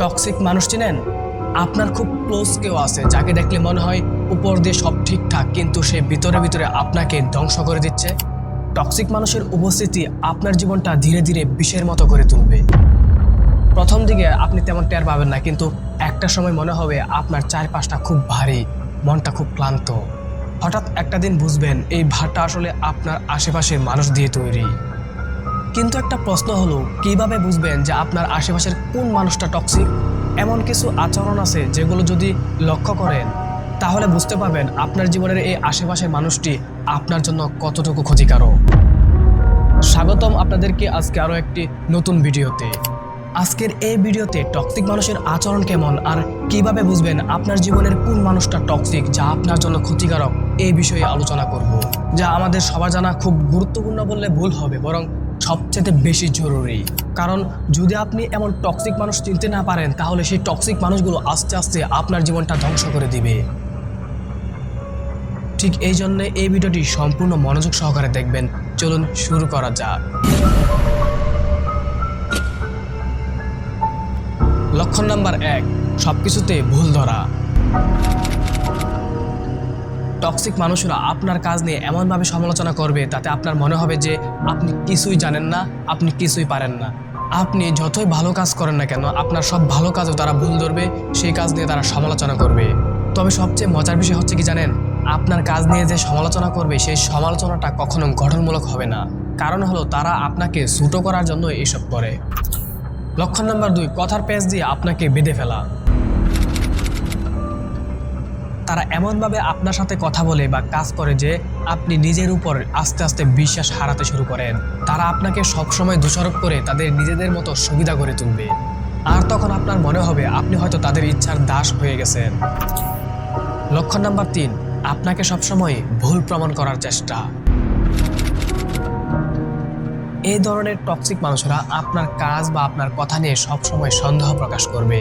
Toxic মানুষ চিনেন? আপনার খুব ক্লোজ কেউ আছে, যাকে দেখলে মনে হয় উপর দিয়ে সব ঠিকঠাক, কিন্তু সে ভিতরে ভিতরে আপনাকে ধ্বংস করে দিচ্ছে। টক্সিক মানুষের উপস্থিতি আপনার জীবনটা ধীরে ধীরে বিষের মতো করে তুলবে। প্রথম দিকে আপনি তেমন টের পাবেন না, কিন্তু একটা সময় মনে হবে আপনার চারপাশটা খুব ভারী, মনটা খুব ক্লান্ত। হঠাৎ একটা দিন বুঝবেন, এই ভারটা আসলে আপনার আশেপাশের মানুষ দিয়ে তৈরি। কিন্তু একটা প্রশ্ন হলো, কীভাবে বুঝবেন যে আপনার আশেপাশের কোন মানুষটা টক্সিক এমন কিছু আচরণ আছে যেগুলো যদি লক্ষ্য করেন, তাহলে বুঝতে পারবেন আপনার জীবনের এই আশেপাশের মানুষটি আপনার জন্য কতটুকু ক্ষতিকারক। স্বাগতম আপনাদেরকে আজকে আরও একটি নতুন ভিডিওতে। আজকের এই ভিডিওতে টক্সিক মানুষের আচরণ কেমন আর কীভাবে বুঝবেন আপনার জীবনের কোন মানুষটা টক্সিক যা আপনার জন্য ক্ষতিকারক, এই বিষয়ে আলোচনা করব। যা আমাদের সবার জানা খুব গুরুত্বপূর্ণ বললে ভুল হবে, বরং সবচেয়ে বেশি জরুরি। কারণ যদি আপনি এমন টক্সিক মানুষ চিনতে না পারেন, তাহলে সেই টক্সিক মানুষগুলো আস্তে আস্তে আপনার জীবনটা ধ্বংস করে দিবে। ঠিক এই জন্য এই ভিডিওটি সম্পূর্ণ মনোযোগ সহকারে দেখবেন। চলুন শুরু করা যাক। লক্ষণ নাম্বার এক, সবকিছুতে ভুল ধরা। টক্সিক মানুষরা আপনার কাজ নিয়ে এমনভাবে সমালোচনা করবে, তাতে আপনার মনে হবে যে আপনি কিছুই জানেন না, আপনি কিছুই পারেন না। আপনি যতই ভালো কাজ করেন না কেন, আপনার সব ভালো কাজও তারা ভুল ধরবে, সেই কাজ নিয়ে তারা সমালোচনা করবে। তবে সবচেয়ে মজার বিষয় হচ্ছে কি জানেন? আপনার কাজ নিয়ে যে সমালোচনা করবে, সেই সমালোচনাটা কখনো গঠনমূলক হবে না। কারণ হলো, তারা আপনাকে ছুটো করার জন্য এসব করে। লক্ষণ নাম্বার দুই, কথার পেজ দিয়ে আপনাকে বেঁধে ফেলা। তারা এমনভাবে আপনার সাথে কথা বলে বা কাজ করে যে আপনি নিজের উপর আস্তে আস্তে বিশ্বাস হারাতে শুরু করেন। তারা আপনাকে সবসময় দোষারোপ করে তাদের নিজেদের মতো সুবিধা করে তুলবে। আর তখন আপনার মনে হবে আপনি হয়তো তাদের ইচ্ছার দাস হয়ে গেছেন। লক্ষণ নাম্বার তিন, আপনাকে সবসময় ভুল প্রমাণ করার চেষ্টা। এই ধরনের টক্সিক মানুষরা আপনার কাজ বা আপনার কথা নিয়ে সবসময় সন্দেহ প্রকাশ করবে।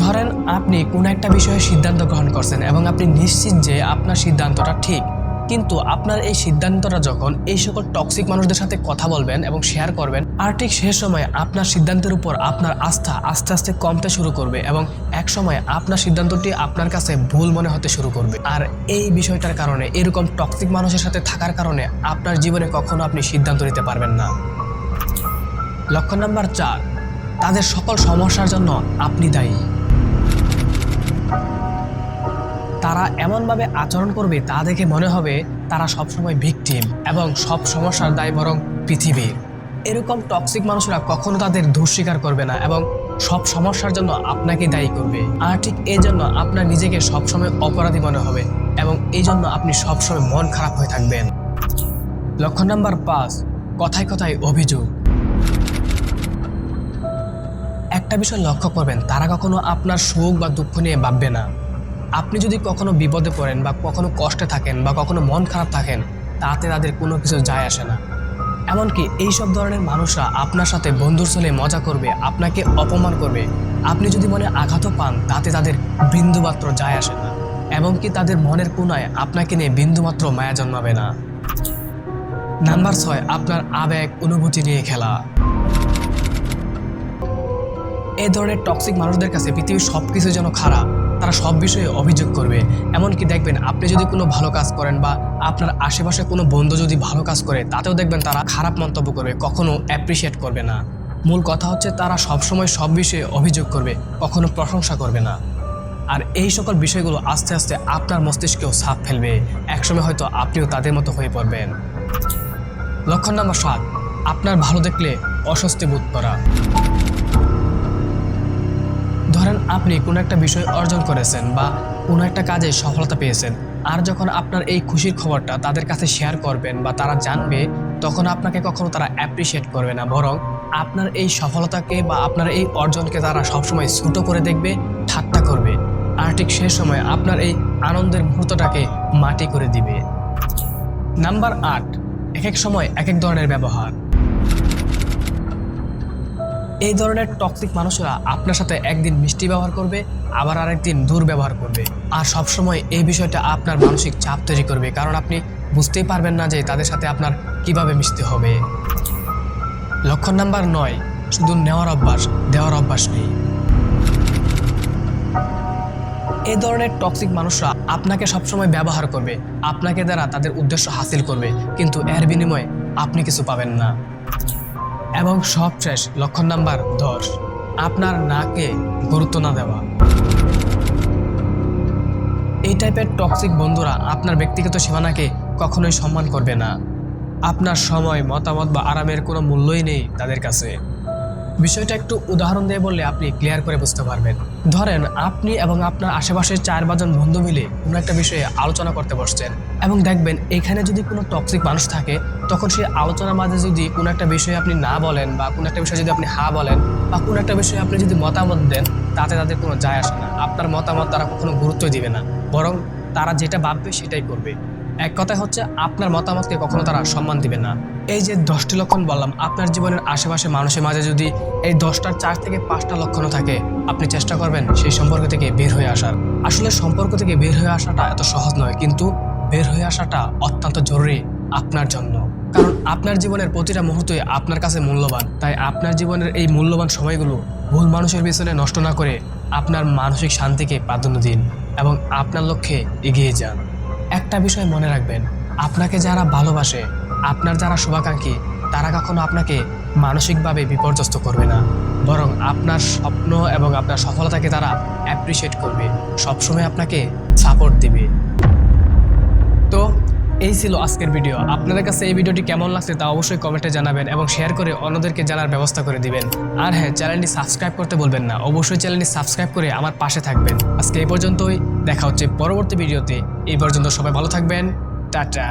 ধরেন আপনি কোনো একটা বিষয়ে সিদ্ধান্ত গ্রহণ করছেন এবং আপনি নিশ্চিত যে আপনার সিদ্ধান্তটা ঠিক, কিন্তু আপনার এই সিদ্ধান্তটা যখন এই সকল টক্সিক মানুষদের সাথে কথা বলবেন এবং শেয়ার করবেন, আর ঠিক সে সময় আপনার সিদ্ধান্তের উপর আপনার আস্থা আস্তে আস্তে কমতে শুরু করবে এবং এক সময় আপনার সিদ্ধান্তটি আপনার কাছে ভুল মনে হতে শুরু করবে। আর এই বিষয়টার কারণে, এরকম টক্সিক মানুষের সাথে থাকার কারণে আপনার জীবনে কখনো আপনি সিদ্ধান্ত নিতে পারবেন না। লক্ষণ নাম্বার চার, তাদের সকল সমস্যার জন্য আপনি দায়ী। তারা এমনভাবে আচরণ করবে তা দেখে মনে হবে তারা সবসময় ভিকটিম এবং সব সমস্যার দায় বরং পৃথিবীর। এরকম টক্সিক মানুষরা কখনো তাদের দোষ স্বীকার করবে না এবং সব সমস্যার জন্য আপনাকে দায়ী করবে। আর ঠিক এই জন্য আপনার নিজেকে সবসময় অপরাধী মনে হবে এবং এই জন্য আপনি সবসময় মন খারাপ হয়ে থাকবেন। লক্ষণ নাম্বার পাঁচ, কথায় কথায় অভিযোগ। একটা বিষয় লক্ষ্য করবেন, তারা কখনো আপনার সুখ বা দুঃখ নিয়ে ভাববে না। আপনি যদি কখনো বিপদে পড়েন বা কখনো কষ্টে থাকেন বা কখনো মন খারাপ থাকেন, তাতে তাদের কোনো কিছু যায় আসে না। এমনকি এইসব ধরনের মানুষরা আপনার সাথে বন্ধুর চলে মজা করবে, আপনাকে অপমান করবে। আপনি যদি মনে আঘাতও পান, তাতে তাদের বিন্দুমাত্র যায় আসে না। এমনকি তাদের মনের কোনায় আপনাকে নিয়ে বিন্দুমাত্র মায়া জন্মাবে না। নাম্বার ছয়, আপনার আবেগ, অনুভূতি নিয়ে খেলা। এই ধরনের টক্সিক মানুষদের কাছে পৃথিবীর সব কিছু যেন খারাপ তারা সব বিষয়ে অভিযোগ করবে। এমনকি দেখবেন, আপনি যদি কোনো ভালো কাজ করেন বা আপনার আশেপাশে কোনো বন্ধু যদি ভালো কাজ করে, তাতেও দেখবেন তারা খারাপ মন্তব্য করবে, কখনো অ্যাপ্রিসিয়েট করবে না। মূল কথা হচ্ছে তারা সবসময় সব বিষয়ে অভিযোগ করবে, কখনো প্রশংসা করবে না। আর এই সকল বিষয়গুলো আস্তে আস্তে আপনার মস্তিষ্কেও ছাপ ফেলবে। একসময় হয়তো আপনিও তাদের মতো হয়ে পড়বেন। লক্ষণ নাম্বার সাত, আপনার ভালো দেখলে অস্বস্তি বোধ করা। ধরেন আপনি কোনো একটা বিষয় অর্জন করেছেন বা কোনো একটা কাজে সফলতা পেয়েছেন, আর যখন আপনার এই খুশির খবরটা তাদের কাছে শেয়ার করবেন বা তারা জানবে, তখন আপনাকে কখনো তারা অ্যাপ্রিসিয়েট করবে না। বরং আপনার এই সফলতাকে বা আপনার এই অর্জনকে তারা সবসময় ছোটো করে দেখবে, ঠাট্টা করবে। আর ঠিক সে সময় আপনার এই আনন্দের মুহূর্তটাকে মাটি করে দিবে। নাম্বার আট এক এক সময় এক এক ধরনের ব্যবহার। এই ধরনের টক্সিক মানুষরা আপনার সাথে একদিন মিষ্টি ব্যবহার করবে, আবার আরেকদিন দুর্ব্যবহার করবে। আর সবসময় এই বিষয়টা আপনার মানসিক চাপ তৈরি করবে, কারণ আপনি বুঝতেই পারবেন না যে তাদের সাথে আপনার কীভাবে মিশতে হবে। লক্ষণ নাম্বার নয়, শুধু নেওয়ার অভ্যাস, দেওয়ার অভ্যাস নেই। এই ধরনের টক্সিক মানুষরা আপনাকে সবসময় ব্যবহার করবে, আপনাকে দ্বারা তাদের উদ্দেশ্য হাসিল করবে, কিন্তু এর বিনিময়ে আপনি কিছু পাবেন না। এবং সবশেষ লক্ষণ নাম্বার দশ। আপনার নাকে গুরুত্ব না দেওয়া। এই টাইপের টক্সিক বন্ধুরা আপনার ব্যক্তিগত সীমানাকে কখনোই সম্মান করবে না। আপনার সময়, মতামত বা আরামের কোনো মূল্যই নেই তাদের কাছে। বিষয়টা একটু উদাহরণ দিয়ে বললে আপনি ক্লিয়ার করে বুঝতে পারবেন। ধরেন আপনি এবং আপনার আশেপাশের চার পাঁচজন বন্ধু মিলে কোনো একটা বিষয়ে আলোচনা করতে বসছেন এবং দেখবেন এখানে যদি কোনো টক্সিক মানুষ থাকে, তখন সেই আলোচনার মাঝে যদি কোনো একটা বিষয়ে আপনি না বলেন বা কোনো একটা বিষয়ে যদি আপনি হা বলেন বা কোনো একটা বিষয়ে আপনি যদি মতামত দেন, তাতে তাদের কোনো যায় আসে না। আপনার মতামত তারা কখনো গুরুত্বই দিবে না। বরং তারা যেটা ভাববে সেটাই করবে। এক কথা হচ্ছে আপনার মতামতকে কখনো তারা সম্মান দিবে না। এই যে দশটি লক্ষণ বললাম, আপনার জীবনের আশেপাশে মানুষের মাঝে যদি এই দশটার চার থেকে পাঁচটা লক্ষণও থাকে, আপনি চেষ্টা করবেন সেই সম্পর্ক থেকে বের হয়ে আসার। আসলে সম্পর্ক থেকে বের হয়ে আসাটা এত সহজ নয়, কিন্তু বের হয়ে আসাটা অত্যন্ত জরুরি আপনার জন্য। কারণ আপনার জীবনের প্রতিটা মুহূর্তই আপনার কাছে মূল্যবান। তাই আপনার জীবনের এই মূল্যবান সময়গুলো ভুল মানুষের পিছনে নষ্ট না করে আপনার মানসিক শান্তিকে প্রাধান্য দিন এবং আপনার লক্ষ্যে এগিয়ে যান। একটা বিষয় মনে রাখবেন, আপনাকে যারা ভালোবাসে, আপনার যারা শুভাকাঙ্ক্ষী, তারা কখনো আপনাকে মানসিকভাবে বিপর্যস্ত করবে না। বরং আপনার স্বপ্ন এবং আপনার সফলতাকে তারা অ্যাপ্রিসিয়েট করবে। সবসময় আপনাকে সাপোর্ট দিবে। এই ছিল আজকের ভিডিও। আপনাদের কাছে এই ভিডিওটি কেমন লাগছে তা অবশ্যই কমেন্টে জানাবেন এবং শেয়ার করে অন্যদেরকে জানার ব্যবস্থা করে দিবেন। আর হ্যাঁ চ্যানেলটি সাবস্ক্রাইব করতে বলবেন না। অবশ্যই চ্যানেলটি সাবস্ক্রাইব করে আমার পাশে থাকবেন। আজকে এই পর্যন্তই। দেখা হচ্ছে পরবর্তী ভিডিওতে। এই পর্যন্ত সবাই ভালো থাকবেন। টাটা।